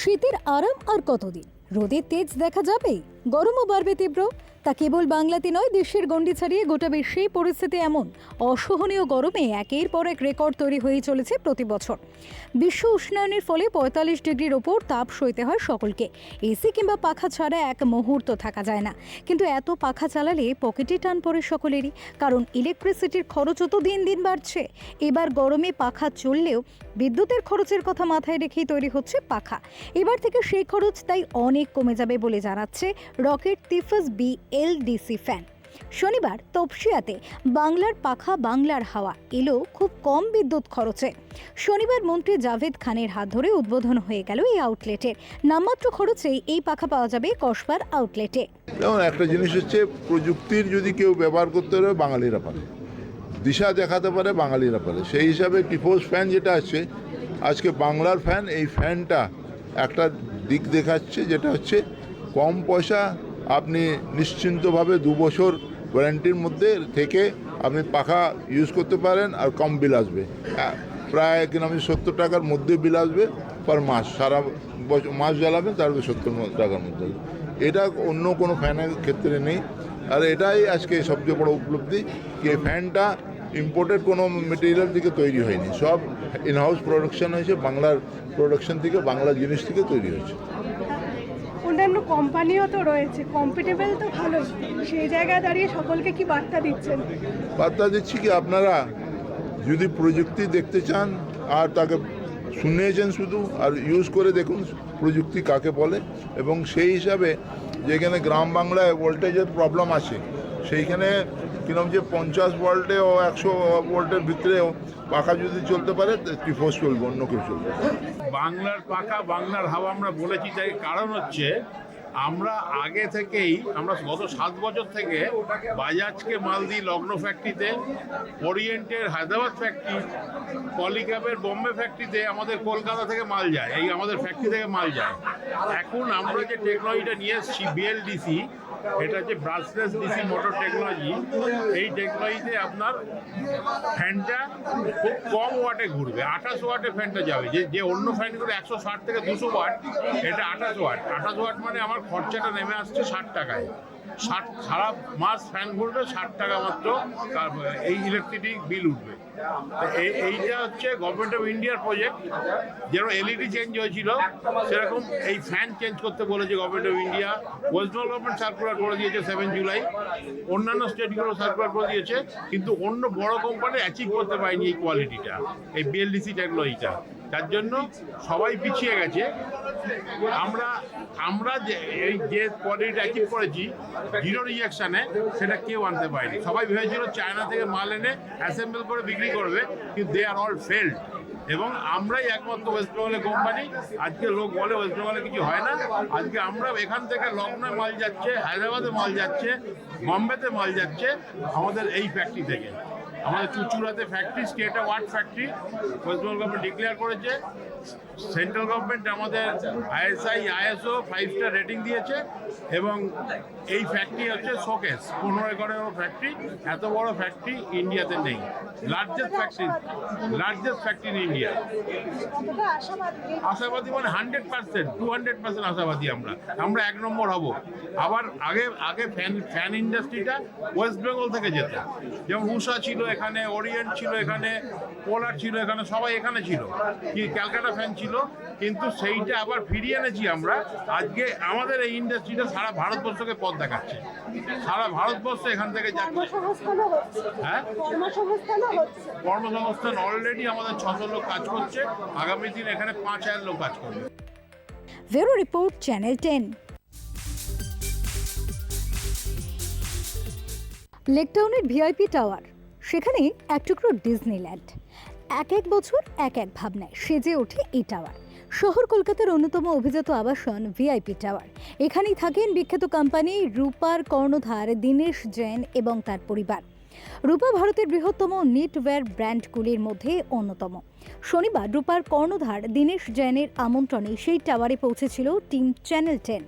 শীতের আরাম আর কতদিন? রোদের তেজ দেখা যাবে? গরমও বাড়বে তীব্র। তা কেবল বাংলাতে নয়, দেশের গণ্ডি ছাড়িয়ে গোটা বিশ্বেই পরিস্থিতি এমন। অসহনীয় গরমে একের পর এক রেকর্ড তৈরি হয়ে চলেছে প্রতি বছর। বিশ্ব উষ্ণায়নের ফলে পঁয়তাল্লিশ ডিগ্রির ওপর তাপ সইতে হয় সকলকে। এসি কিংবা পাখা ছাড়া এক মুহূর্ত থাকা যায় না। কিন্তু এত পাখা চালালে পকেটে টান পড়ে সকলেরই, কারণ ইলেকট্রিসিটির খরচও তো দিন দিন বাড়ছে। এবার গরমে পাখা চললেও বিদ্যুতের খরচের কথা মাথায় রেখেই তৈরি হচ্ছে পাখা। এবার থেকে সেই খরচ তাই অনেক কমে যাবে বলে জানাচ্ছে রকেট তিফাস বি এলডিসি ফ্যান। শনিবার তপসিয়াতে বাংলার পাখা বাংলার হাওয়া এলো খুব কম বিদ্যুৎ খরচে। শনিবার মন্ত্রী জাভেদ খানের হাত ধরে উদ্বোধন হয়ে গেল এই আউটলেটের নামমাত্র খরচেই এই পাখা পাওয়া যাবে কসবার আউটলেটে একটা জিনিস হচ্ছে, প্রযুক্তির যদি কেউ ব্যবহার করতে পারে, বাঙালিরা পারে। দিশা দেখাতে পারে, বাঙালিরা পারে। সেই হিসাবে টিফোস ফ্যান যেটা আছে, আজকে বাংলার ফ্যান, এই ফ্যানটা একটা দিক দেখাচ্ছে, যেটা হচ্ছে কম পয়সা আপনি নিশ্চিন্তভাবে দু বছর ওয়ারেন্টির মধ্যে থেকে আপনি পাখা ইউজ করতে পারেন আর কম বিল আসবে। প্রায় কিনা আমি সত্তর টাকার মধ্যে বিল আসবে পার মাস। সারা বছর মাস জ্বালাবেন তারপরে সত্তর টাকার মধ্যে এটা অন্য কোনো ফ্যানের ক্ষেত্রে নেই। আর এটাই আজকে সবচেয়ে বড় উপলব্ধি এই ফ্যানটা ইম্পোর্টেড কোনো মেটেরিয়াল থেকে তৈরি হয়নি। সব ইনহাউস প্রোডাকশন হয়েছে, বাংলার প্রোডাকশন থেকে বাংলা জিনিস থেকে তৈরি হয়েছে। অন্যান্য কোম্পানিও তো রয়েছে কম্পিটেবল তো ভালোই। সেই জায়গায় দাঁড়িয়ে সকলকে কি বার্তা দিচ্ছেন? বার্তা দিচ্ছি কি, আপনারা যদি প্রযুক্তি দেখতে চান আর তাকে শুনেছেন শুধু আর ইউজ করে দেখুন প্রযুক্তি কাকে বলে, এবং সেই হিসাবে যেখানে গ্রাম বাংলায় ভোল্টেজের প্রবলেম আছে, সেইখানে কিরম যে পঞ্চাশ ভোল্টে ও একশো ভোল্টের ভিতরেও পাখা যদি চলতে পারে টিফোস চলবে, অন্য কেউ চলবে? বাংলার পাখা, বাংলার হাওয়া আমরা বলেছি তাই কারণ হচ্ছে আমরা আগে থেকেই, আমরা গত সাত বছর থেকে বাজাজকে মাল দিই লগ্ন ফ্যাক্টরিতে ওরিয়েন্টের হায়দ্রাবাদ ফ্যাক্টরি পলিক্যাবের বোম্বে ফ্যাক্টরিতে আমাদের কলকাতা থেকে মাল যায়, এই আমাদের ফ্যাক্টরি থেকে মাল যায়। এখন আমরা যে টেকনোলজিটা নিয়ে এসেছি বিএলডিসি এটা হচ্ছে ব্রাসলেস ডিসি মোটর টেকনোলজি, এই টেকনোলজিতে আপনার ফ্যানটা খুব কম ওয়াটে ঘুরবে। আঠাশ ওয়াটে ফ্যানটা যাবে। যে যে অন্য ফ্যানগুলো একশো ষাট থেকে দুশো ওয়াট, এটা আঠাশ ওয়াট। আঠাশ ওয়াট মানে আমার খরচাটা নেমে আসছে ষাট টাকায়। ষাট খারাপ মাস ফ্যান ঘুরবে, ষাট টাকা মাত্র তার এই ইলেকট্রিক বিল উঠবে। এই এইটা হচ্ছে গভর্নমেন্ট অফ ইন্ডিয়ার প্রজেক্ট যেরকম এলইডি চেঞ্জ হয়েছিল, সেরকম এই ফ্যান চেঞ্জ করতে বলেছে government of India West Bengal government circular করে দিয়েছে সেভেন জুলাই অন্যান্য স্টেটগুলো সার্কুলার করে দিয়েছে, কিন্তু অন্য বড় কোম্পানি অ্যাচিভ করতে পারেনি এই কোয়ালিটিটা এই বিএলডিসি টেকনোলজিটা তার জন্য সবাই পিছিয়ে গেছে। আমরা আমরা যে এই যে কোয়ালিটিটা অ্যাচিভ করেছি জিরো রিজেকশনে সেটা কেউ আনতে পারেনি। সবাই ভেবেছিল চায়না থেকে মাল এনে অ্যাসেম্বল করে বিক্রি করবে, কিন্তু দে আর অল ফেল্ড এবং আমরাই একমাত্র ওয়েস্ট বেঙ্গলের কোম্পানি আজকে লোক বলে ওয়েস্ট বেঙ্গলে কিছু হয় না। আজকে আমরা এখান থেকে লখনৌ মাল যাচ্ছে, হায়দ্রাবাদে মাল যাচ্ছে, বম্বেতে মাল যাচ্ছে, আমাদের এই ফ্যাক্টরি থেকে। আমাদের চুচুড়াতে factory state award factory West Bengal government declare করেছে। সেন্ট্রাল গভর্নমেন্ট আমাদের ISI ISO five star rating দিয়েছে এবং এই ফ্যাক্টরি হচ্ছে শোকেস পনেরো একরের ফ্যাক্টরি এত বড় ফ্যাক্টরি ইন্ডিয়াতে নেই। Largest factory largest factory in India আশাবাদী মানে hundred percent two hundred percent আশাবাদী আমরা। আমরা এক নম্বর হব। আবার আগে আগে ফ্যান ফ্যান ইন্ডাস্ট্রিটা ওয়েস্ট বেঙ্গল থেকে যেত। যেমন উষা ছিল এখানে ওরিয়েন্ট ছিল এখানে পোলার ছিল এখানে সবাই এখানে ছিল। কি ক্যালকাটা ফ্যান ছিল কিন্তু সেইটা আবার ফিরিয়ে এনেছি আমরা। আজকে আমাদের এই ইন্ডাস্ট্রিটা সারা ভারতবর্ষকে পথ দেখাচ্ছে। সারা ভারতবর্ষ এখান থেকে যাচ্ছে। হ্যাঁ? কর্মসংস্থান অলরেডি আমাদের ছশো লোক কাজ করছে। আগামী দিন এখানে পাঁচ হাজার লোক কাজ করবে। ভেরো রিপোর্ট চ্যানেল টেন লেকটাউনের ভিআইপি টাওয়ার সেখানে এক টুকরো ডিজনিল্যান্ড। এক এক বছর, এক এক ভাবনায় সেজে ওঠে এই টাওয়ার। শহর কলকাতার অন্যতম অভিজাত আবাসন ভিআইপি টাওয়ার। এখানেই থাকেন বিখ্যাত কোম্পানি রূপার কর্ণধার দীনেশ জৈন এবং তার পরিবার। রূপা ভারতের বৃহত্তম নেটওয়্যার ব্র্যান্ডগুলির মধ্যে অন্যতম। শনিবার রূপার কর্ণধার দীনেশ জৈনের আমন্ত্রণে সেই টাওয়ারে পৌঁছেছিল টিম চ্যানেল টেন।